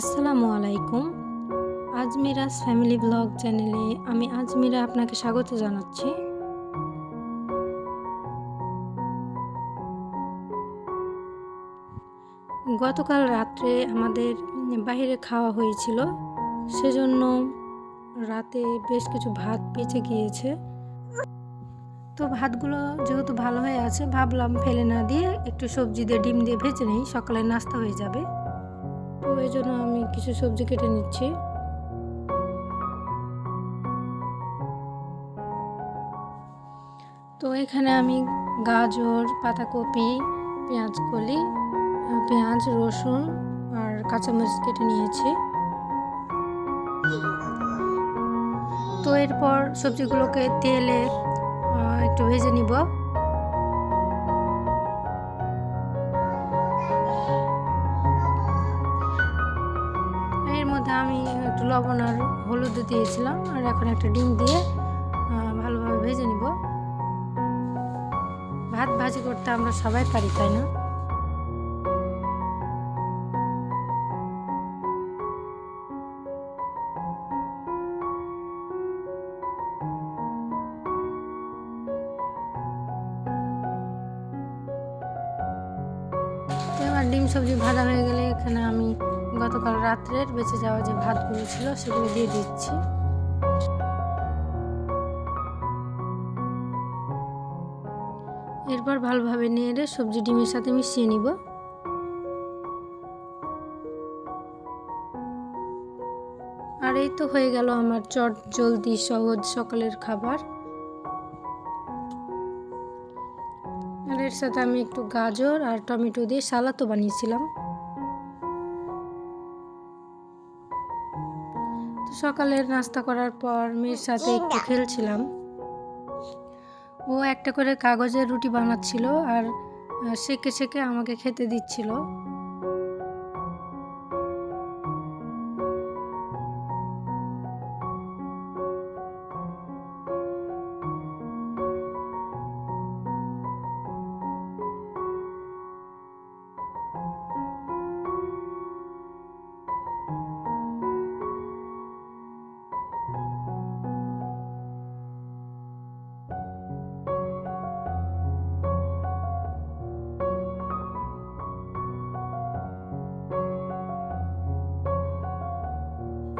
আসসালামু আলাইকুম। আজমিরাস family blog চ্যানেলে আমি আজমিরা আপনাকে স্বাগত জানাচ্ছি। গতকাল রাত্রে আমাদের বাইরে খাওয়া হয়েছিল, সেজন্য রাতে বেশ কিছু ভাত বেঁচে গিয়েছে। তো ভাতগুলো যেহেতু ভালো হয়ে আছে, ভাবলাম ফেলে না দিয়ে একটু সবজি দিয়ে ডিম দিয়ে ভেজে নেই, সকালে নাস্তা হয়ে যাবে। এই জন্য আমি কিছু সবজি কেটে নিচ্ছি। তো এখানে আমি গাজর, পাতাকপি, পেঁয়াজ কলি পেঁয়াজ, রসুন আর কাঁচামরিচ কেটে নিয়েছি। তো এরপর সবজিগুলোকে তেলে একটু ভেজে নিব। লবণ আর হলুদ দিয়েছিলাম, আর এখন একটা ডিম দিয়ে ভালোভাবে ভেজে নিব। ভাত ভাজি করতে আমরা সবাই পারি, তাই না? সবজি ভাজা হয়ে গেলে এখানে আমি গতকাল রাত্রের বেঁচে যাওয়া যে ভাতগুলো ছিল সেগুলো দিয়ে দিচ্ছি। এরপর ভালোভাবে নেড়ে সবজি ডিমের সাথে মিশিয়ে নিব। আর এই তো হয়ে গেল আমার চট জলদি সহজ সকালের খাবার। আর এর সাথে আমি একটু গাজর আর টমেটো দিয়ে সালাদও বানিয়েছিলাম। তো সকালের নাস্তা করার পর মেয়ের সাথে একটু খেলছিলাম। ও একটা করে কাগজের রুটি বানাচ্ছিল আর সেকে সেকে আমাকে খেতে দিচ্ছিল।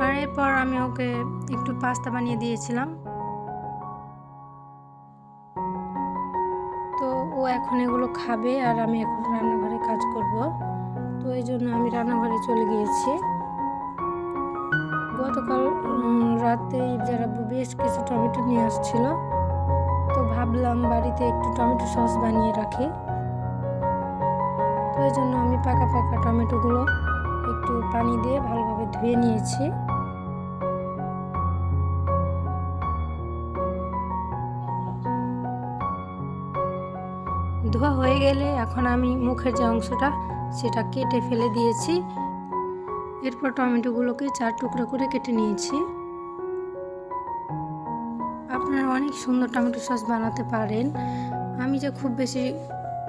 আর এরপর আমি ওকে একটু পাস্তা বানিয়ে দিয়েছিলাম। তো ও এখন এগুলো খাবে আর আমি এখন রান্নাঘরে কাজ করব। তো এই জন্য আমি রান্নাঘরে চলে গিয়েছি। গতকাল রাতে যারা বেশ কিছু টমেটো নিয়ে আসছিল, তো ভাবলাম বাড়িতে একটু টমেটো সস বানিয়ে রাখি। তো এই জন্য আমি পাকা পাকা টমেটোগুলো একটু পানি দিয়ে ভালোভাবে ধুয়ে নিয়েছি। গেলে এখন আমি মুখের যে অংশটা সেটা কেটে ফেলে দিয়েছি। এরপর টমেটোগুলোকে চার টুকরো করে কেটে নিয়েছি। আপনারা অনেক সুন্দর টমেটো সস বানাতে পারেন। আমি যে খুব বেশি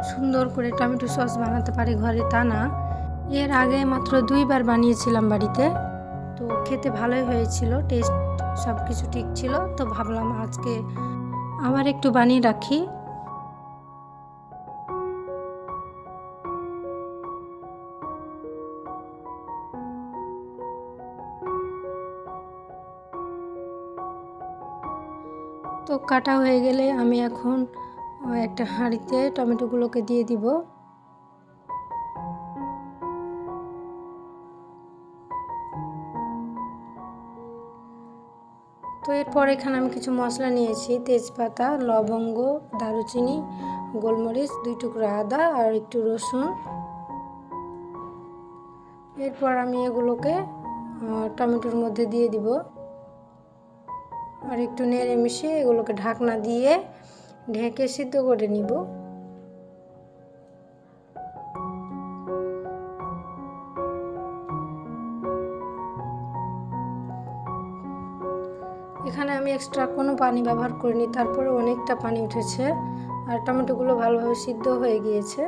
সুন্দর করে টমেটো সস বানাতে পারি ঘরে তা না। এর আগে মাত্র দুইবার বানিয়েছিলাম বাড়িতে। তো খেতে ভালোই হয়েছিল, টেস্ট সব কিছু ঠিক ছিল। তো ভাবলাম আজকে আবার একটু বানিয়ে রাখি। তো কাটা হয়ে গেলে আমি এখন একটা হাঁড়িতে টমেটোগুলোকে দিয়ে দিব। তো এরপর এখানে আমি কিছু মশলা নিয়েছি, তেজপাতা, লবঙ্গ, দারুচিনি, গোলমরিচ, দুই টুকরো আদা আর একটু রসুন। এরপর আমি এগুলোকে টমেটোর মধ্যে দিয়ে দিব। আর একটু নেড়ে মিশিয়ে এগুলোকে ঢাকনা দিয়ে ঢেকে সিদ্ধ করে নিব। এখানে আমি এক্সট্রা কোনো পানি ব্যবহার করিনি, তারপরে অনেকটা পানি উঠেছে আর টমেটোগুলো ভালোভাবে সিদ্ধ হয়ে গিয়েছে।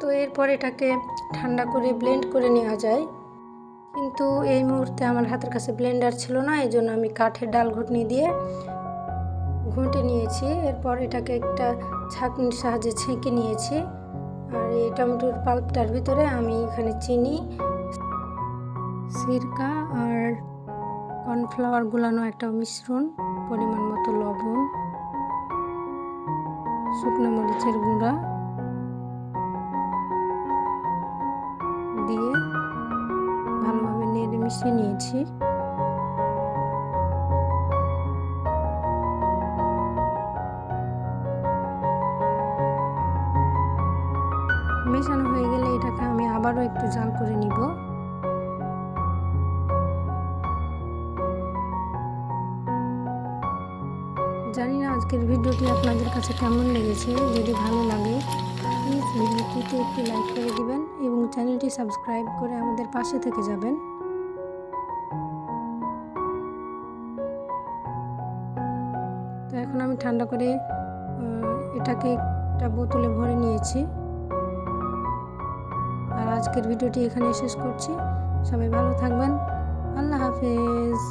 তো এরপর এটাকে ঠান্ডা করে ব্লেন্ড করে নেওয়া যায়। কিন্তু এই মুহূর্তে আমার হাতের কাছে ব্লেন্ডার ছিল না, এই জন্য আমি কাঠের ডাল ঘুটনি দিয়ে ঘুঁটে নিয়েছি। এরপর এটাকে একটা ছাঁকনির সাহায্যে ছেঁকে নিয়েছি। আর এই টমেটোর পাল্পটার ভিতরে আমি এখানে চিনি, সিরকা আর কর্নফ্লাওয়ার গুলানো একটা মিশ্রণ, পরিমাণ মতো লবণ, শুকনো মরিচের গুঁড়া। মিশিয়ে নিয়েছি। মেশানো হয়ে গেলে এটাকে আমি আবারও একটু জাল করে নিব। জানি না আজকের ভিডিওটি আপনাদের কাছে কেমন লেগেছে, যদি ভালো লাগে প্লিজ ভিডিওটিতে একটি লাইক করে দিবেন এবং চ্যানেলটি সাবস্ক্রাইব করে আমাদের পাশে থেকে যাবেন। ঠান্ডা করে এটাকে একটা বোতলে ভরে নিয়েছি। আর আজকের ভিডিওটি এখানে শেষ করছি। সবাই ভালো থাকবেন। আল্লাহ হাফেজ।